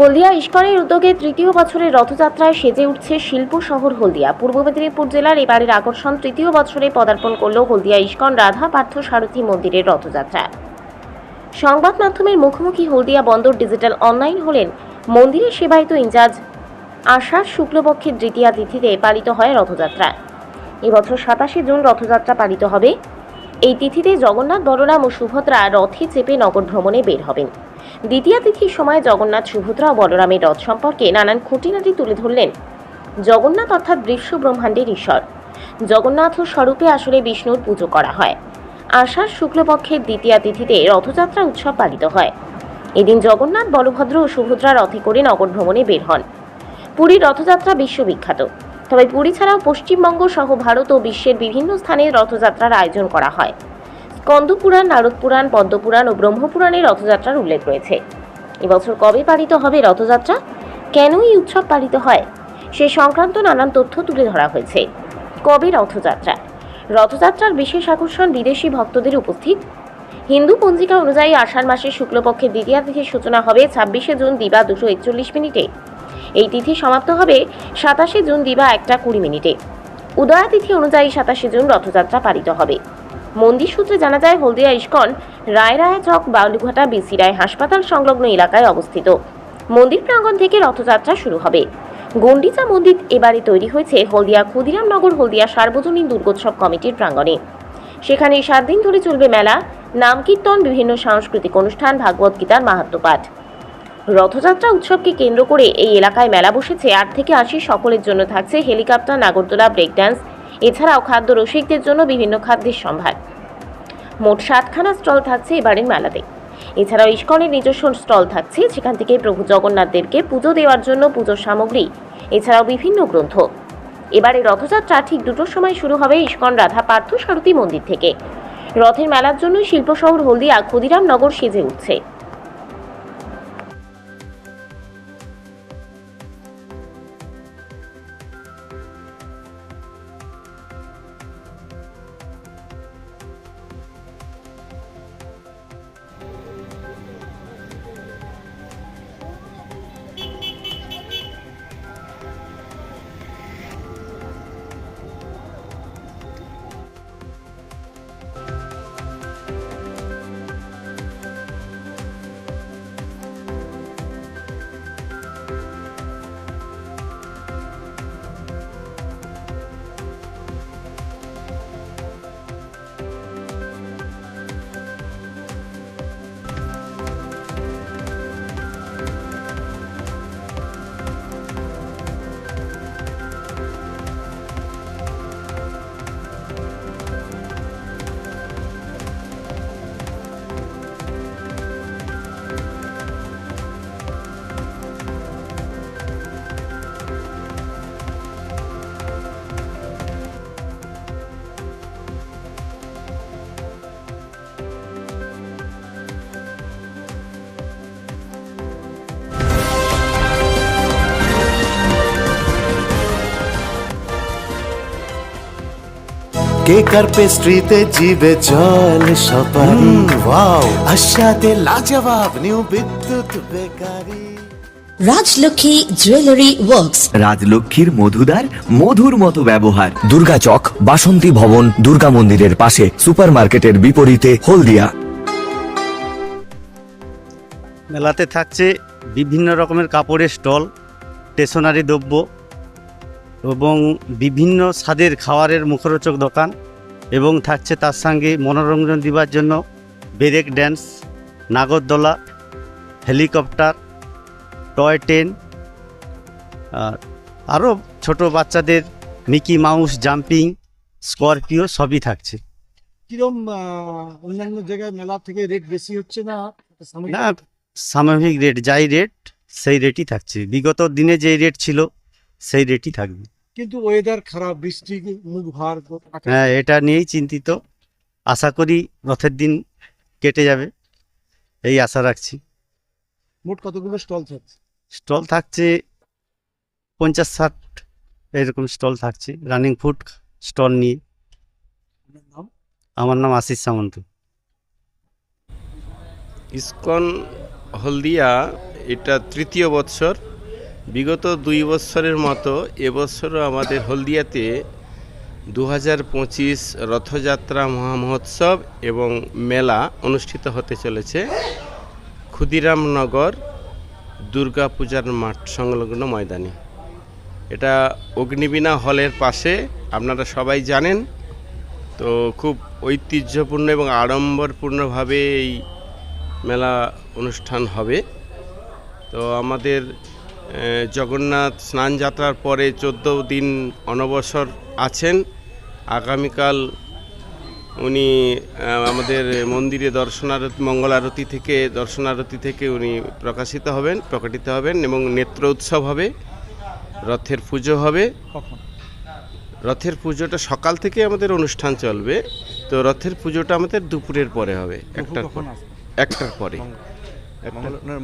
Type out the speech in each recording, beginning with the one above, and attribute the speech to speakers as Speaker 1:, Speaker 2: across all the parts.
Speaker 1: হলদিয়া ইস্কনের উদ্যোগে তৃতীয় বছরের রথযাত্রায় সেজে উঠছে শিল্প শহর হলদিয়া। পূর্ব মেদিনীপুর জেলার এবারের আকর্ষণ তৃতীয় বছরে পদার্পণ করল হলদিয়া ইস্কন রাধা পার্থ সারথী মন্দিরের রথযাত্রা। সংবাদ মাধ্যমের মুখোমুখি হলদিয়া বন্দর ডিজিটাল অনলাইন হলেন মন্দিরের সেবায়িত ইনচার্জ আষাঢ় শুক্লপক্ষের দ্বিতীয়া তিথিতে পালিত হয় রথযাত্রা। এবছর সাতাশে জুন রথযাত্রা পালিত হবে। এই তিথিতে জগন্নাথ, বলরাম ও সুভদ্রা রথে চেপে নগর ভ্রমণে বের হবেন। দ্বিতীয় তিথির সময় জগন্নাথ সুভদ্রা ও বলরামের রথ সম্পর্কে নানান খুঁটিনাটি তুলে ধরলেন জগন্নাথ অর্থাৎ বিশ্ব ব্রহ্মাণ্ডের ঈশ্বর। জগন্নাথ স্বরূপে আসলে বিষ্ণুর পুজো করা হয়। আষাঢ় শুক্লপক্ষের দ্বিতীয়া তিথিতে রথযাত্রা উৎসব পালিত হয়। এদিন জগন্নাথ, বলভদ্র ও সুভদ্রা রথে করে নগর ভ্রমণে বের হন। পুরীর রথযাত্রা বিশ্ববিখ্যাত। তবে পুরী ছাড়াও পশ্চিমবঙ্গ সহ ভারত ও বিশ্বের বিভিন্ন স্থানে রথযাত্রার আয়োজন করা হয়। স্কন্দপুরাণ নারদপুরাণ, পদ্মপুরাণ ও ব্রহ্মপুরাণে রথযাত্রার উল্লেখ রয়েছে। এবছর কবে পালিত হবে রথযাত্রা? কেন এই উৎসব পালিত হয়? সে সংক্রান্ত নানান তথ্য তুলে ধরা হয়েছে। কবে রথযাত্রা? রথযাত্রার বিশেষ আকর্ষণ বিদেশি ভক্তদের উপস্থিত? হিন্দু পঞ্জিকা অনুযায়ী আষাঢ় মাসের শুক্লপক্ষের দ্বিতীয় তিথির সূচনা হবে ছাব্বিশে জুন দিবা দুশো একচল্লিশ মিনিটে। এই তিথি সমাপ্ত হবে সাতাশে জুন দিবা একটা কুড়ি মিনিটে। উদয়া তিথি অনুযায়ী সাতাশে জুন রথযাত্রা পালিত হবে। মন্দির সূত্রে জানা যায়, Haldia ISKCON, Rairaya Chak, Baulughata, B C হাসপাতাল সংলগ্ন এলাকায় অবস্থিত। মন্দির প্রাঙ্গণ থেকে রথযাত্রা শুরু হবে। গন্ডিচা মন্দির এবারে তৈরি হয়েছে হলদিয়া ক্ষুদিরামনগর হলদিয়া সার্বজনীন দুর্গোৎসব কমিটির প্রাঙ্গণে। সেখানে সাত দিন ধরে চলবে মেলা, নাম কীর্তন, বিভিন্ন সাংস্কৃতিক অনুষ্ঠান, ভাগবত গীতার মাহাত্ম্য পাঠ। রথযাত্রা উৎসবকে কেন্দ্র করে এই এলাকায় মেলা বসেছে। আট থেকে আশি সকলের জন্য থাকছে হেলিকপ্টার, নাগরদোলা ব্রেক ড্যান্স এছাড়াও খাদ্য রসিকদের জন্য বিভিন্ন খাদ্যের সম্ভার। মোট সাতখানা স্টল থাকছে এবারের মেলাতে। এছাড়াও ইস্কনের নিজস্ব স্টল থাকছে, সেখান থেকে প্রভু জগন্নাথ দেবকে পুজো দেওয়ার জন্য পুজোর সামগ্রী, এছাড়াও বিভিন্ন গ্রন্থ। এবারে রথযাত্রা ঠিক দুটোর সময় শুরু হবে ইস্কন রাধা পার্থ সারথী মন্দির থেকে। রথের মেলার জন্য শিল্প শহর হলদিয়া ক্ষুদিরাম নগর সেজে উঠছে।
Speaker 2: কেক আর পেস্ট্রিতে জিবে জল সপারি? ওয়াও আশাতে লাজবাব new Bidyut bakery.
Speaker 3: Rajlakshmi jewellery works.
Speaker 4: রাজলক্ষ্মীর মধুদার মধুর মতো ব্যবহার।
Speaker 5: দুর্গা চক বাসন্তী ভবন দুর্গা মন্দিরের পাশে সুপারমার্কেটের বিপরীতে হলদিয়া।
Speaker 6: মেলাতে থাকছে বিভিন্ন রকমের কাপড়ের স্টল স্টেশনারি দ্রব্য এবং বিভিন্ন স্বাদের খাওয়ারের মুখরোচক দোকান এবং থাকছে তার সঙ্গে মনোরঞ্জন দিবার জন্য ব্রেক ড্যান্স নাগরদোলা হেলিকপ্টার টয় ট্রেন আর আরও ছোট বাচ্চাদের মিকি মাউস জাম্পিং স্করপিও সবই থাকছে।
Speaker 7: কিরম অন্যান্য জায়গায় মেলা থেকে রেট বেশি হচ্ছে না?
Speaker 6: না সাময়িক রেট যাই রেট সেই রেটই থাকছে। বিগত দিনে যেই রেট ছিল সেই রেটই থাকবে।
Speaker 7: কিন্তু ওয়েদার খারাপ বৃষ্টি মুখ ভার
Speaker 6: হ্যাঁ এটা নিয়েই চিন্তিত। আশা করি রথের দিন কেটে যাবে। এই আশা রাখছি।
Speaker 7: মোট কতগুলো স্টল থাকছে?
Speaker 6: স্টল থাকছে পঞ্চাশ ষাট এরকম স্টল থাকছে। রানিং ফুড স্টল নিয়ে।
Speaker 7: নাম?
Speaker 6: আমার নাম আশিস সামন্ত।
Speaker 8: ইসকন হলদিয়া এটা তৃতীয় বৎসর। বিগত দুই বৎসরের মতো এবছরও আমাদের হলদিয়াতে দু হাজার পঁচিশ রথযাত্রা মহামহোৎসব এবং মেলা অনুষ্ঠিত হতে চলেছে। ক্ষুদিরামনগর দুর্গা পূজার মাঠ সংলগ্ন ময়দানে। এটা অগ্নিবীণা হলের পাশে, আপনারা সবাই জানেন। তো খুব ঐতিহ্যপূর্ণ এবং আড়ম্বরপূর্ণভাবে এই মেলা অনুষ্ঠান হবে। তো আমাদের জগন্নাথ স্নান যাত্রার পরে চোদ্দ দিন অনবসর আছেন। আগামীকাল উনি আমাদের মন্দিরে দর্শনারতি মঙ্গলারতি থেকে দর্শনারতি থেকে উনি প্রকাশিত হবেন প্রকটিত হবেন এবং নেত্র উৎসব হবে রথের পুজো হবে। রথের পুজোটা সকাল থেকে আমাদের অনুষ্ঠান চলবে। তো রথের পুজোটা আমাদের দুপুরের পরে হবে একটার পর। একটার পরে।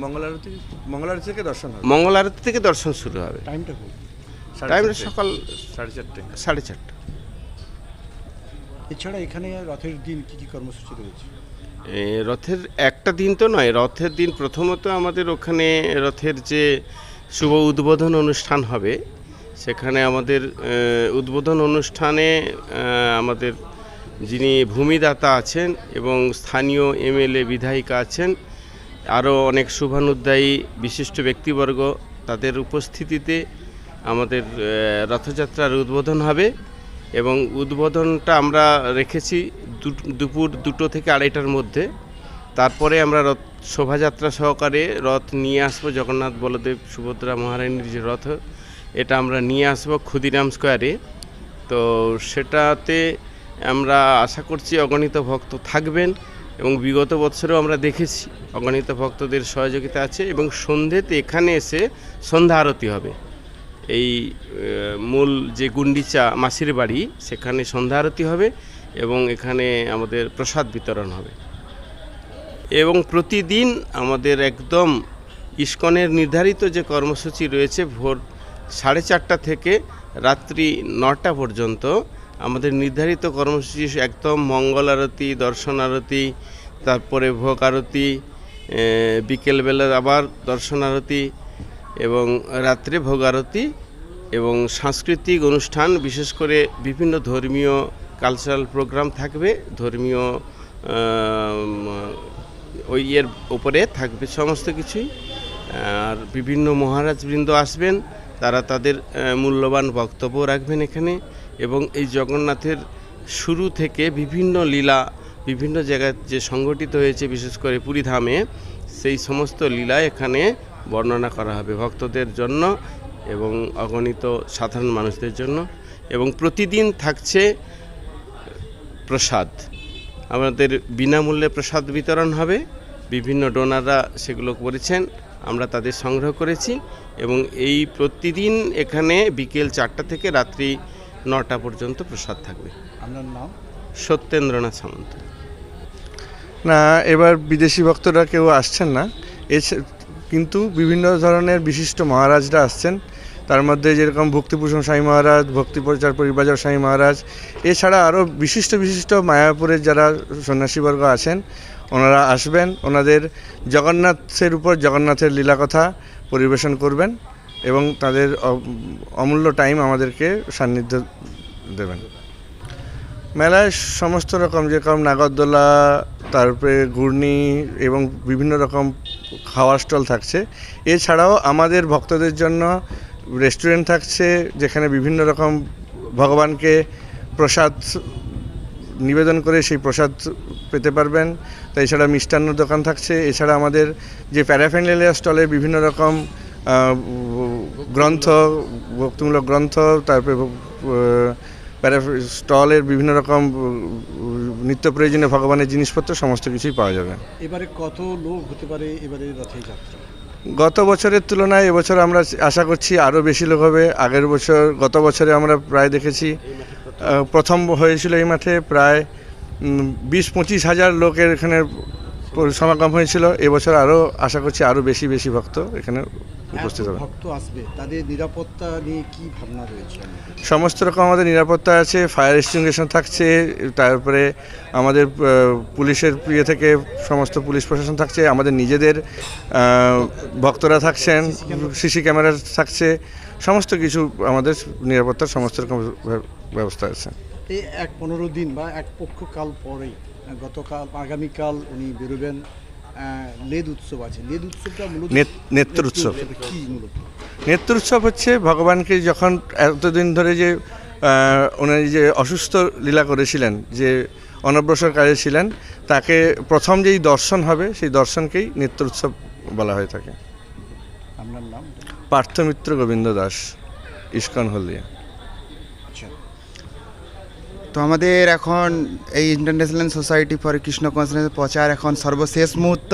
Speaker 9: মঙ্গলারতি মঙ্গলারতি থেকে দর্শন হবে।
Speaker 8: মঙ্গল আরতি থেকে দর্শন শুরু হবে।
Speaker 7: টাইমটা
Speaker 8: টাইমটা সকাল
Speaker 9: সাড়ে চারটে।
Speaker 8: সাড়ে চারটা।
Speaker 7: এছাড়া এখানে রথের দিন কি কি কর্মসূচি রয়েছে?
Speaker 8: রথের একটা দিন তো নয় রথের দিন প্রথমত আমাদের ওখানে রথের যে শুভ উদ্বোধন অনুষ্ঠান হবে সেখানে আমাদের উদ্বোধন অনুষ্ঠানে আমাদের যিনি ভূমিদাতা আছেন এবং স্থানীয় এমএলএ বিধায়িকা আছেন আরও অনেক শুভানুদ্দায়ী বিশিষ্ট ব্যক্তিবর্গ তাদের উপস্থিতিতে আমাদের রথযাত্রার উদ্বোধন হবে এবং উদ্বোধনটা আমরা রেখেছি দুপুর দুটো থেকে আড়াইটার মধ্যে। তারপরে আমরা রথ, শোভাযাত্রা সহকারে রথ নিয়ে আসব জগন্নাথ বলদেব সুভদ্রা মহারানীর যে রথ, এটা আমরা নিয়ে আসব ক্ষুদিরাম স্কোয়ারে। তো সেটাতে আমরা আশা করছি অগণিত ভক্ত থাকবেন। এবং বিগত বছরেও আমরা দেখেছি অগণিত ভক্তদের সহযোগিতা আছে এবং সন্ধ্যেতে এখানে এসে সন্ধ্যা আরতি হবে। এই মূল যে গুন্ডিচা মাসির বাড়ি, সেখানে সন্ধ্যা আরতি হবে এবং এখানে আমাদের প্রসাদ বিতরণ হবে। এবং প্রতিদিন আমাদের একদম ইস্কনের নির্ধারিত যে কর্মসূচি রয়েছে, ভোর সাড়ে চারটা থেকে রাত্রি নটা পর্যন্ত আমাদের নির্ধারিত কর্মসূচি একদম মঙ্গল আরতি, দর্শন আরতি, তারপরে ভোগ আরতি বিকেলবেলা আবার দর্শন আরতি এবং রাত্রে ভোগ আরতি এবং সাংস্কৃতিক অনুষ্ঠান, বিশেষ করে বিভিন্ন ধর্মীয় কালচারাল প্রোগ্রাম থাকবে, ধর্মীয় ওই এর ওপরে থাকবে সমস্ত কিছুই। আর বিভিন্ন মহারাজবৃন্দ আসবেন, তারা তাদের মূল্যবান বক্তব্য রাখবেন এখানে। এবং এই জগন্নাথের শুরু থেকে বিভিন্ন লীলা, বিভিন্ন জায়গায় যে সংগঠিত হয়েছে, বিশেষ করে পুরীধামে সেই সমস্ত লীলা এখানে বর্ণনা করা হবে ভক্তদের জন্য এবং অগণিত সাধারণ মানুষদের জন্য। এবং প্রতিদিন থাকছে প্রসাদ। আমাদের বিনামূল্যে প্রসাদ বিতরণ হবে। বিভিন্ন ডোনাররা সেগুলো করেছেন, আমরা তাদের সংগ্রহ করেছি এবং এই প্রতিদিন এখানে বিকেল চারটা থেকে রাত্রি নটা পর্যন্ত প্রসাদ থাকবে।
Speaker 7: আপনার নাম?
Speaker 8: সত্যেন্দ্রনাথ সামন্ত।
Speaker 9: না এবার বিদেশি ভক্তরা কেউ আসছেন না। এছ- কিন্তু বিভিন্ন ধরনের বিশিষ্ট মহারাজরা আসছেন। তার মধ্যে যেরকম ভক্তিভূষণ সাই মহারাজ ভক্তিপ্রচার পরিবাজার সাই মহারাজ এছাড়া আরও বিশিষ্ট বিশিষ্ট মায়াপুরের যারা সন্ন্যাসীবর্গ আছেন ওনারা আসবেন। ওনাদের জগন্নাথের উপর জগন্নাথের লীলাকথা পরিবেশন করবেন। এবং তাদের অমূল্য টাইম আমাদেরকে সান্নিধ্য দেবেন। মেলায় সমস্ত রকম যেরকম নাগরদোলা, তারপরে ঘূর্ণি এবং বিভিন্ন রকম খাওয়ার স্টল থাকছে। এছাড়াও আমাদের ভক্তদের জন্য রেস্টুরেন্ট থাকছে, যেখানে বিভিন্ন রকম ভগবানকে প্রসাদ নিবেদন করে সেই প্রসাদ পেতে পারবেন। তা এছাড়া মিষ্টান্ন দোকান থাকছে। এছাড়া আমাদের যে প্যারাফেন্ডেলিয়া স্টলে বিভিন্ন রকম গ্রন্থ ভক্তিমূলক গ্রন্থ তারপরে স্টলের বিভিন্ন রকম নিত্য প্রয়োজনীয় ভগবানের জিনিসপত্র সমস্ত কিছুই পাওয়া যাবে।
Speaker 7: এবারে কত লোক হতে পারে এবারে রথের যাত্রা?
Speaker 9: গত বছরের তুলনায় এবছর আমরা আশা করছি আরও বেশি লোক হবে। আগের বছর গত বছরে আমরা প্রায় দেখেছি প্রথম হয়েছিল এই মাঠে প্রায় বিশ পঁচিশ হাজার লোকের এখানে সমাগম হয়েছিল। এবছর আরও আশা করছি আরও বেশি বেশি ভক্ত এখানে উপস্থিত হবেন।
Speaker 7: ভক্ত আসবে তাদের নিরাপত্তা নিয়ে কি ভাবনা রয়েছে
Speaker 9: সমস্ত রকম আমাদের নিরাপত্তা আছে ফায়ার এক্সটিংগুইশন থাকছে তারপরে আমাদের পুলিশের ইয়ে থেকে সমস্ত পুলিশ প্রশাসন থাকছে আমাদের নিজেদের ভক্তরা থাকছেন সিসি ক্যামেরা থাকছে সমস্ত কিছু আমাদের নিরাপত্তার সমস্ত রকম ব্যবস্থা আছে।
Speaker 7: এই এক পনেরো দিন বা এক পক্ষকাল পরেই গতকাল আগামীকাল উনি বেরোবেন লেদ উৎসব আছে। লেদ উৎসবটা মূলত
Speaker 9: নেত্র উৎসব।
Speaker 7: কি মূলত?
Speaker 9: নেত্র উৎসব হচ্ছে ভগবানকে যখন এতদিন ধরে যে উনি যে অসুস্থ লীলা করেছিলেন যে অনগ্রসর কাজে ছিলেন তাকে প্রথম যেই দর্শন হবে সেই দর্শনকেই নেত্র উৎসব বলা হয়ে থাকে।
Speaker 7: আপনার নাম?
Speaker 9: পার্থমিত্র গোবিন্দ দাস ইস্কন হলদিয়া।
Speaker 10: তো আমাদের এখন এই ইন্টারন্যাশনাল সোসাইটি ফর কৃষ্ণ কনসার্নের প্রচার এখন সর্বশেষ মুহূর্ত।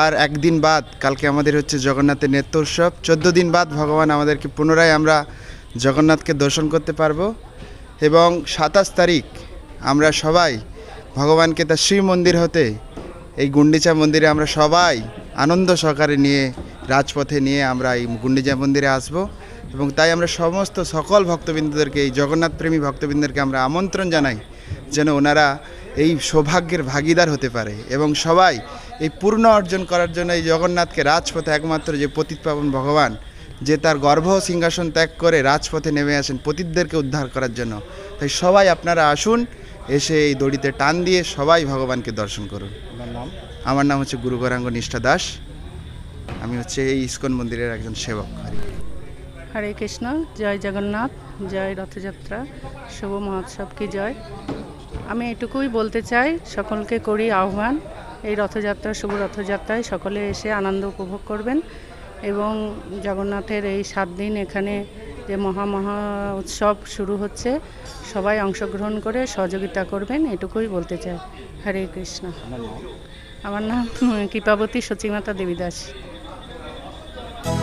Speaker 10: আর একদিন বাদ, কালকে আমাদের হচ্ছে জগন্নাথের নেত্র উৎসব। চোদ্দ দিন বাদ ভগবান আমাদেরকে পুনরায় আমরা জগন্নাথকে দর্শন করতে পারব। এবং সাতাশ তারিখ আমরা সবাই ভগবানকে তার শ্রী মন্দির হতে, এই গুন্ডিচা মন্দিরে আমরা সবাই আনন্দ সহকারে নিয়ে, রাজপথে নিয়ে আমরা এই গুন্ডিচা মন্দিরে আসব। এবং তাই আমরা সমস্ত সকল ভক্তবৃন্দদেরকে এই জগন্নাথ প্রেমী ভক্তবৃন্দদেরকে আমরা আমন্ত্রণ জানাই যেন ওনারা এই সৌভাগ্যের ভাগিদার হতে পারে এবং সবাই এই পূর্ণ অর্জন করার জন্য এই জগন্নাথকে রাজপথে একমাত্র যে পতিতপাবন ভগবান যে তার গর্ভ সিংহাসন ত্যাগ করে রাজপথে নেমে আসেন পতিতদেরকে উদ্ধার করার জন্য। তাই সবাই আপনারা আসুন এসে এই দড়িতে টান দিয়ে সবাই ভগবানকে দর্শন করুন। আমার নাম হচ্ছে গুরু গৌরাঙ্গ নিষ্ঠা দাস। আমি হচ্ছে এই ইস্কন মন্দিরের একজন সেবক। হরি
Speaker 11: কৃষ্ণ, জয় জগন্নাথ, জয় রথযাত্রা, শুভ মহোৎসব কি জয়। আমি এটুকুই বলতে চাই, সকলকে করি আহ্বান, এই রথযাত্রা, শুভ রথযাত্রায় সকলে এসে আনন্দ উপভোগ করবেন এবং জগন্নাথের এই সাত দিন এখানে যে মহা মহা উৎসব শুরু হচ্ছে, সবাই অংশগ্রহণ করে সহযোগিতা করবেন, এটুকুই বলতে চাই। হরে কৃষ্ণ। আমার নাম কৃপাবতী সচিমাতা দেবীদাস।